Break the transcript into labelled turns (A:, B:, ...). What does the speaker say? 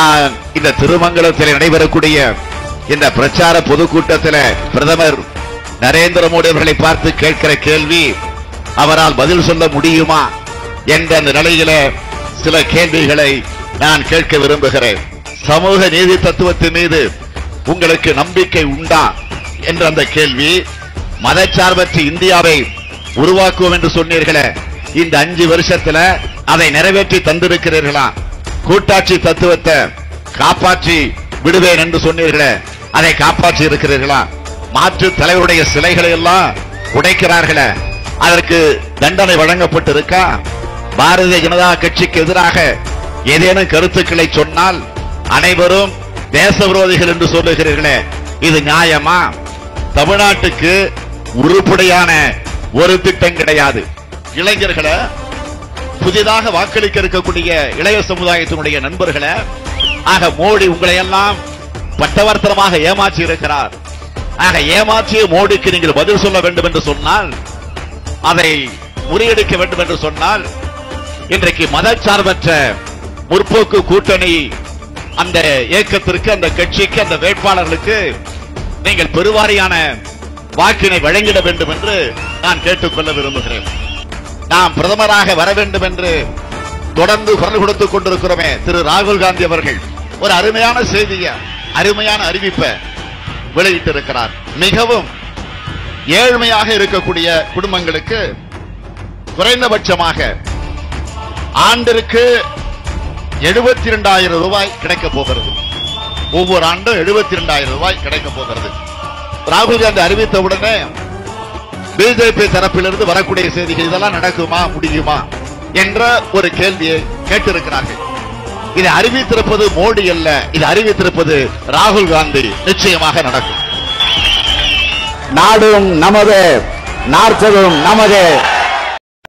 A: நான் இந்த திருமங்கலத்தில் நடைபெறக்கூடிய இந்த பிரச்சார பொதுக்கூட்டத்தில் பிரதமர் நரேந்திர மோடி அவர்களை பார்த்து கேட்கிற கேள்வி அவரால் பதில் சொல்ல முடியுமா என்ற அந்த நிலையில சில கேள்விகளை நான் கேட்க விரும்புகிறேன். சமூக நீதி தத்துவத்தின் மீது உங்களுக்கு நம்பிக்கை உண்டா என்ற அந்த கேள்வி மதச்சார்பற்ற இந்தியாவை உருவாக்குவோம் என்று சொன்னீர்களே இந்த அஞ்சு வருஷத்துல அதை நிறைவேற்றி தந்திருக்கிறீர்களா? கூட்டாட்சி தத்துவத்தை காப்பாற்றி விடுவேன் என்று சொன்னீர்களே அதை காப்பாற்றி இருக்கிறீர்களா? மாற்று தலைவருடைய சிலைகளை எல்லாம் உடைக்கிறார்களே அதற்கு தண்டனை வழங்கப்பட்டிருக்கா? பாரதிய ஜனதா கட்சிக்கு எதிராக ஏதேனும் கருத்துக்களை சொன்னால் அனைவரும் தேச விரோதிகள் என்று சொல்லுகிறீர்களே இது நியாயமா? தமிழ்நாட்டுக்கு உருப்படியான ஒரு திட்டம் கிடையாது. இளைஞர்களை புதிதாக வாக்களிக்க இருக்கக்கூடிய இளைய சமுதாயத்தினுடைய நண்பர்களை ஆக மோடி உங்களை எல்லாம் பட்டவர்த்தனமாக ஏமாற்றி இருக்கிறார். ஆக ஏமாற்றிய மோடிக்கு நீங்கள் பதில் சொல்ல வேண்டும் என்று சொன்னால் அதை முறியடிக்க வேண்டும் என்று சொன்னால் இன்றைக்கு மதச்சார்பற்ற முற்போக்கு கூட்டணி அந்த இயக்கத்திற்கு அந்த கட்சிக்கு அந்த வேட்பாளர்களுக்கு நீங்கள் பெருவாரியான வாக்கினை வழங்கிட வேண்டும் என்று நான் கேட்டுக்கொள்ள விரும்புகிறேன். நாம் பிரதமராக வர வேண்டும் என்று தொடர்ந்து குரல் கொடுத்துக் கொண்டிருக்கிறோமே திரு ராகுல் காந்தி அவர்கள். ஒரு அருமையான செய்திய அருமையான அறிவிப்பை வெளியிட்டிருக்கிறார். மிகவும் ஏழ்மையாக இருக்கக்கூடிய குடும்பங்களுக்கு குறைந்தபட்சமாக ஆண்டிற்கு எழுபத்தி இரண்டாயிரம் ரூபாய் கிடைக்க போகிறது. ஒவ்வொரு ஆண்டும் எழுபத்தி இரண்டாயிரம் ரூபாய் கிடைக்க போகிறது. ராகுல் காந்தி அறிவித்த உடனே பிஜேபி தரப்பிலிருந்து வரக்கூடிய செய்திகள் இதெல்லாம் நடக்குமா முடியுமா என்ற ஒரு கேள்வியை கேட்டிருக்கிறார்கள். இதை அறிவித்திருப்பது மோடி அல்ல இது அறிவித்திருப்பது ராகுல் காந்தி நிச்சயமாக நடக்கும்.
B: நாடும் நமது நாற்பதும் நமது.